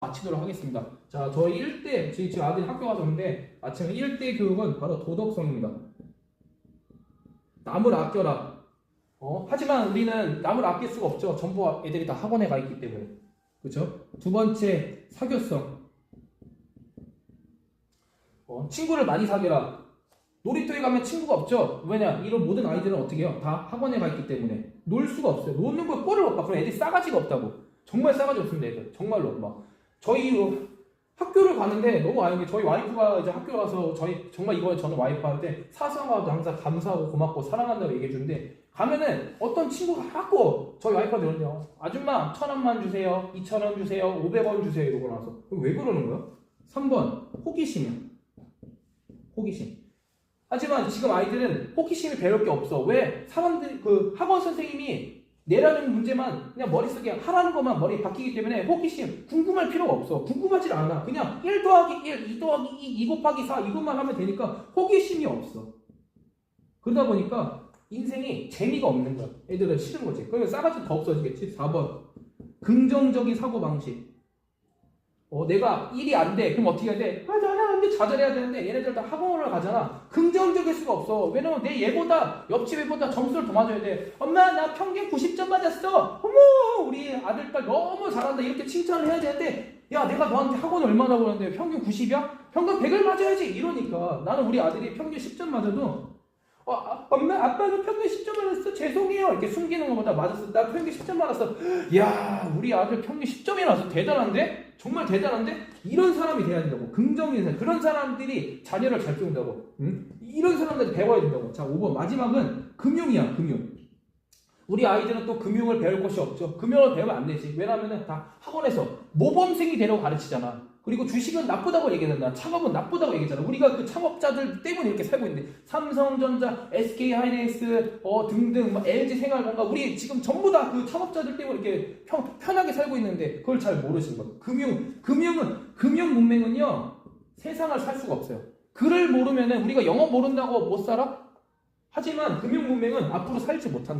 마치도록 하겠습니다. 자, 저희 1대, 지금 지금 아들이 학교 가서 오는데 아침에 1대 교육은 바로 도덕성입니다. 남을 아껴라. 어? 하지만 우리는 남을 아낄 수가 없죠. 전부 애들이 다 학원에 가 있기 때문에. 그렇죠? 두 번째, 사교성. 어, 친구를 많이 사귀라. 놀이터에 가면 친구가 없죠. 왜냐? 이런 모든 아이들은 어떻게 해요? 다 학원에 가 있기 때문에 놀 수가 없어요. 노는 거에 꼴을 못 봐. 그럼 애들이 싸가지가 없다고. 정말 싸가지 없습니다, 애들. 정말로 막 저희 어, 학교를 가는데 너무 아는 게 저희 와이프가 이제 학교 가서 저희 정말 이거 저는 와이프한테 사소한가도 항상 감사하고 고맙고 사랑한다고 얘기해 주는데 가면은 어떤 친구가 자꾸 저희 와이프한테 그러네요. 아줌마 천 원만 주세요. 이천 원 주세요. 오백 원 주세요. 이러고 나서 왜 그러는 거야? 3번 호기심이야. 호기심. 하지만 지금 아이들은 호기심이 배울 게 없어. 왜? 사람들 그 학원 선생님이 내라는 문제만 그냥 머릿속에 하라는 것만 머리에 박히기 때문에 호기심 궁금할 필요가 없어. 궁금하지 않아. 그냥 1 더하기 1, 2 더하기 2, 2 곱하기 4 이것만 하면 되니까 호기심이 없어. 그러다 보니까 인생이 재미가 없는 거야. 애들은 싫은 거지. 그러면 싸가지 더 없어지겠지. 4번. 긍정적인 사고방식. 어, 내가 일이 안 돼. 그럼 어떻게 해야 돼? 아, 나는 안 돼. 좌절해야 되는데 얘네들 다 학원을 가잖아. 긍정적일 수가 없어. 왜냐면 내 얘보다, 옆집 애보다 점수를 더 맞아야 돼. 엄마, 나 평균 90점 맞았어. 어머, 우리 아들, 딸 너무 잘한다. 이렇게 칭찬을 해야 되는데, 야, 내가 너한테 학원 얼마나 보는데 평균 90이야? 평균 100을 맞아야지. 이러니까. 나는 우리 아들이 평균 10점 맞아도, 어, 아, 엄마, 아빠는 평균 10점 맞았어. 죄송해요. 이렇게 숨기는 것보다 맞았어. 나 평균 10점 맞았어. 야, 우리 아들 평균 10점이 나서 대단한데? 정말 대단한데? 이런 사람이 돼야 된다고. 긍정인 사람. 그런 사람들이 자녀를 잘 키운다고. 응? 이런 사람들 배워야 된다고. 자, 5번. 마지막은 금융이야, 금융. 우리 아이들은 또 금융을 배울 것이 없죠. 금융을 배우면 안 되지. 왜냐하면 다 학원에서 모범생이 되려고 가르치잖아. 그리고 주식은 나쁘다고 얘기한다. 창업은 나쁘다고 얘기하잖아. 우리가 그 창업자들 때문에 이렇게 살고 있는데 삼성전자, SK 하이닉스 어, 등등 뭐 LG 생활건강 우리 지금 전부 다 그 창업자들 때문에 이렇게 편, 편하게 살고 있는데 그걸 잘 모르시는 거예요. 금융, 금융은 금융 문맹은요 세상을 살 수가 없어요. 글을 모르면은 우리가 영어 모른다고 못 살아? 하지만 금융 문맹은 앞으로 살지 못한다.